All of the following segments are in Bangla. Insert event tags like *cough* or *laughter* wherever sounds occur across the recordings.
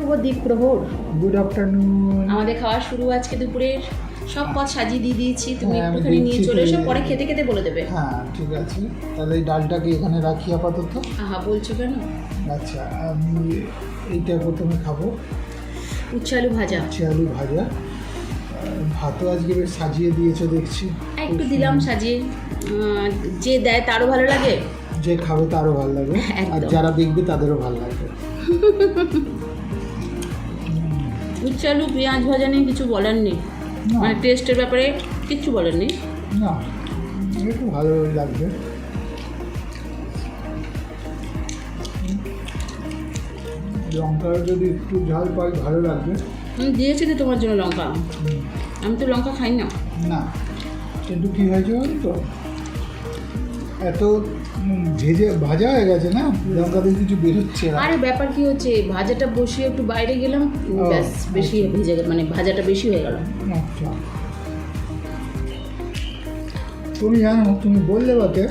শুভ দ্বীপ প্রহর। গুড আফটারনুন আমাদের খাওয়া শুরু আজকে দুপুরের। সব পদ সাজিয়ে দিয়ে দিয়েছি তুমি হ্যাঁ, একটুখানি নিয়ে চলে এসো পরে খেতে খেতে বলে দেবে। হ্যাঁ ঠিক আছে। তাহলে এই ডালটাকে এখানে রাখি আপাতত। আহা বলছো কেন? আচ্ছা আমি এইটা প্রথমে খাব। উচ্ছে আলু ভাজা। হচ্ছে আলু ভাজা। ভাতও আজকে বেশ সাজিয়ে দিয়েছ দেখছি। একটু দিলাম সাজিয়ে। যে দেয় তারও ভালো লাগে? যে খাবে তারও ভালো লাগবে আর যারা দেখবে তাদেরও ভালো লাগবে। *laughs* উচ্ছে আলু পেঁয়াজ ভাজা নিয়ে কিছু বলার নেই। মানে টেস্টের ব্যাপারে কিচ্ছু বলার নেই। না একটু ভালোই লাগবে। লঙ্কা যদি একটু ঝাল পাই ভালো লাগবে। আমি দিয়েছি তো তোমার জন্য লঙ্কা। আমি তো লঙ্কা খাই না। না কিন্তু কী হয়েছে তো এত ভেজে ভাজা হয়ে গেছে না? লঙ্কা দিয়ে কিছু বেরোচ্ছে আরে ব্যাপার কি হচ্ছে ভাজাটা বসিয়ে একটু বাইরে গেলাম ব্যাস বেশি ভেজে গেল মানে ভাজাটা বেশি হয়ে গেল। আচ্ছা। তুমি জানো তুমি বললে বাকে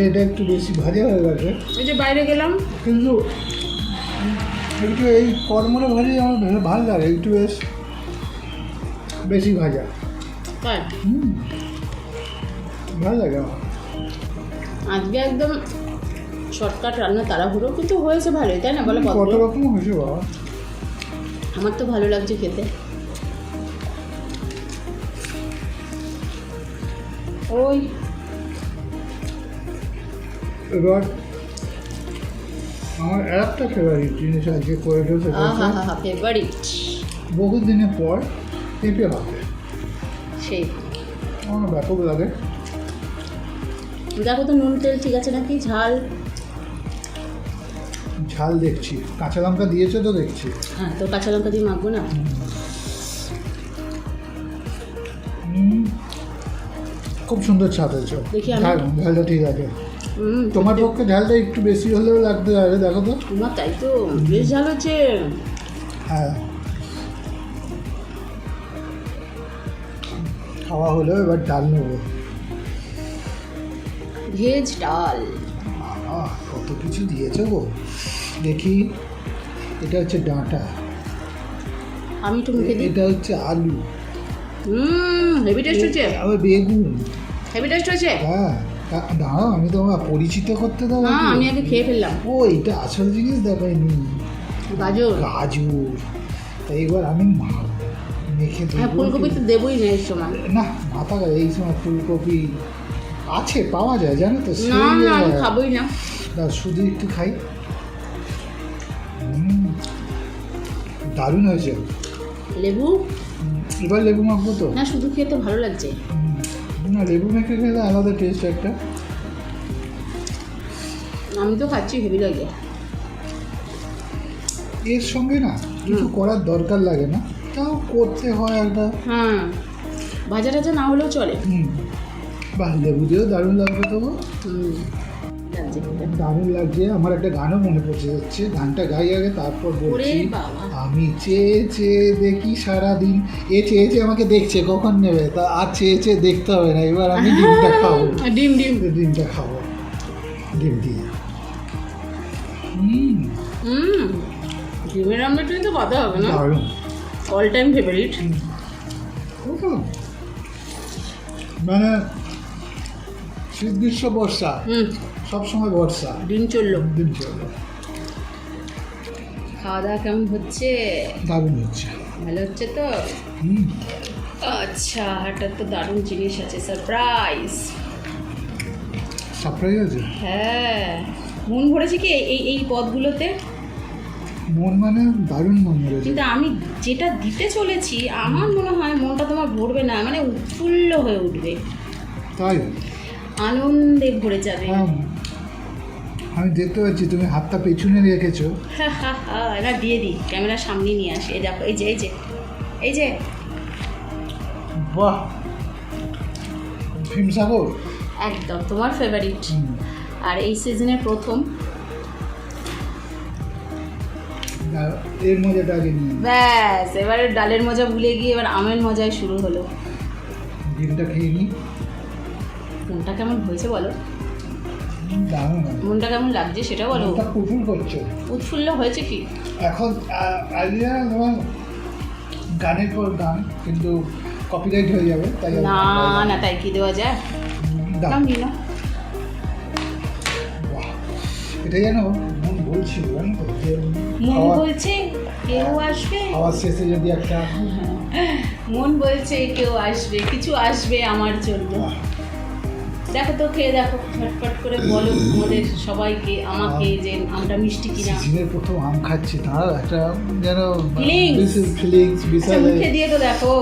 এটা একটু বেশি ভাজা হয়ে গেছে। এই যে বাইরে গেলাম। কিন্তু একটু এই কর্মরে ভাজি আমার ভালো লাগে একটু বেশ বেশি ভাজা। তাই? হুম। ভালো লাগে আমার। আজকে একদম শর্টকাট রান্না তাড়াহুড়ো কিন্তু হয়েছে ভালোই তাই না? বলো কত রকম হয়েছে বাবা? আমার তো ভালো লাগছে খেতে। ওই এবার আমার আর একটা ফেভারিট জিনিস আজকে হা হা ফেভারিট বহু দিনের পর পেঁপে ভাতে। সেই। আমার ব্যাপক লাগে। দেখো তো নুন তেল ঠিক আছে নাকি? ঝাল? ঝাল দেখছি। কাঁচা লঙ্কা দিয়েছ তো দেখছি। হ্যাঁ তো কাঁচা লঙ্কা দিয়ে মাখবো না? খুব সুন্দর ছাদ হয়েছে। ঝাল ঝালটা ঠিক আছে। তোমার পক্ষে ঝালটা একটু বেশি হলেও লাগতে পারে দেখো তো। তোমার তাই তো বেশ ঝাল হচ্ছে হ্যাঁ। খাওয়া হলেও এবার ডাল নেব। ভেজ ডাল। কত কিছু দিয়েছে গো। দেখি এটা হচ্ছে ডাঁটা। আমি একটু মুখে দিই। এটা হচ্ছে আলু। হুম হেভি টেস্ট হচ্ছে। আবার বেগুন। হেভি টেস্ট হচ্ছে। হ্যাঁ দাঁড়াও আমি তোমার পরিচিত করতে না নাকি? আমি আগে খেয়ে ফেললাম। ও এটা আসল জিনিস দেখায়নি। গাজর। গাজর। তা এবার আমি মা- মেখে হ্যাঁ ফুলকপি তো দেবই না এই সময়। না মাথা এই সময় ফুলকপি আছে পাওয়া যায় জানো তো না না আমি আহ, খাবোই না। দাও, শুধু একটু খাই। দারুণ হয়েছে। লেবু? এবার লেবু মাখবো তো। না শুধু খেতে ভালো লাগছে। না লেবু মেখে খেলে আলাদা টেস্ট একটা। আমি তো খাচ্ছি হেভি লাগে। এর সঙ্গে না কিছু করার দরকার লাগে না। তাও করতে হয় একটা। হ্যাঁ ভাজা টাজা না হলেও চলে। হুম। বাহ লেবু দিয়েও দারুণ লাগবে তো। দারুণ লাগছে। আমার একটা গানও মনে পড়ছে যাচ্ছে। গানটা গাই আগে তারপর বলছি। আমি চেয়ে চেয়ে দেখি সারাদিন। এ চেয়ে চেয়ে আমাকে দেখছে কখন নেবে? তা আর চেয়ে চেয়ে দেখতে হবে না এবার আমি ডিমটা খাব। *laughs* ডিম ডিম। ডিমটা খাব। ডিম দিয়ে। হুম। ডিমের আমলেট কথা হবে না। অল টাইম ফেভারিট মানে শীত গ্রীষ্ম বর্ষা। সবসময় বর্ষা। ডিম চলল। দিন চলবে খাওয়া দাওয়া কেমন হচ্ছে? দারুণ হচ্ছে। ভালো হচ্ছে তো? আচ্ছা এটা তো দারুণ জিনিস আছে সারপ্রাইজ সারপ্রাইজ আছে? হ্যাঁ। মন ভরেছে কি এই এই পদগুলোতে মন মানে দারুণ মন মেরেছে কিন্তু আমি যেটা দিতে চলেছি আমার মনে হয় মনটা তোমার ভরবে না মানে উৎফুল্ল হয়ে উঠবে। তাই? আনন্দে ভরে যাবে। আমি দেখতে পাচ্ছি তুমি হাতটা পেছনে রেখেছো। *laughs* না দিয়ে দিই ক্যামেরার সামনে নিয়ে আসি। এই দেখো এই যে এই যে এই যে। বাহ! ভীমসাগর? একদম তোমার ফেভারিট আর এই সিজনের প্রথম। এর মজাটা আগে ব্যাস এবারে ডালের মজা ভুলে গিয়ে এবার আমের মজায় শুরু হলো। ডিমটা খেয়ে নিই কোনটা কেমন হয়েছে বলো? মনটা কেমন লাগছে সেটা বলো। ওটা করছে। উৎফুল্ল হয়েছে কি? এখন আইডিয়া তোমার গানের পর গান কিন্তু কপিরাইট হয়ে যাবে তাই না না। তাই কি দেওয়া যায়? নাও। বাহ, এটা যেন মন বলছিল মন বলছে। কেউ আসবে? খাওয়ার শেষে যদি একটা মন বলছে কেউ আসবে কিছু আসবে আমার জন্য। দেখো তো খেয়ে দেখো। ঝটপট করে বলো আমাদের সবাইকে আমাকে যে আমটা মিষ্টি কিনা। সিজনের প্রথম আম খাচ্ছি তার একটা যেন. ফিলিংস আচ্ছা বিশাল মুখে দিয়ে তো দেখো।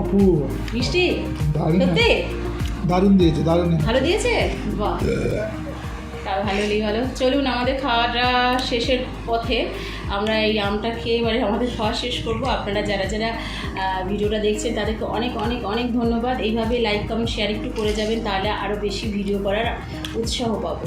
অপূর্ব। মিষ্টি? সত্যি? দারুণ দিয়েছে দারুণ। ভালো দিয়েছে? বাহ। তা ভালো লেগে ভালো। চলুন, আমাদের খাওয়াটা শেষের পথে। আমরা এই আমটা খেয়ে এবারে আমাদের খাওয়া শেষ করব। আপনারা যারা যারা ভিডিওটা দেখছেন, তাদেরকে অনেক অনেক অনেক ধন্যবাদ। এইভাবে লাইক কমেন্ট শেয়ার একটু করে যাবেন, তাহলে আরও বেশি ভিডিও করার উৎসাহ পাবো।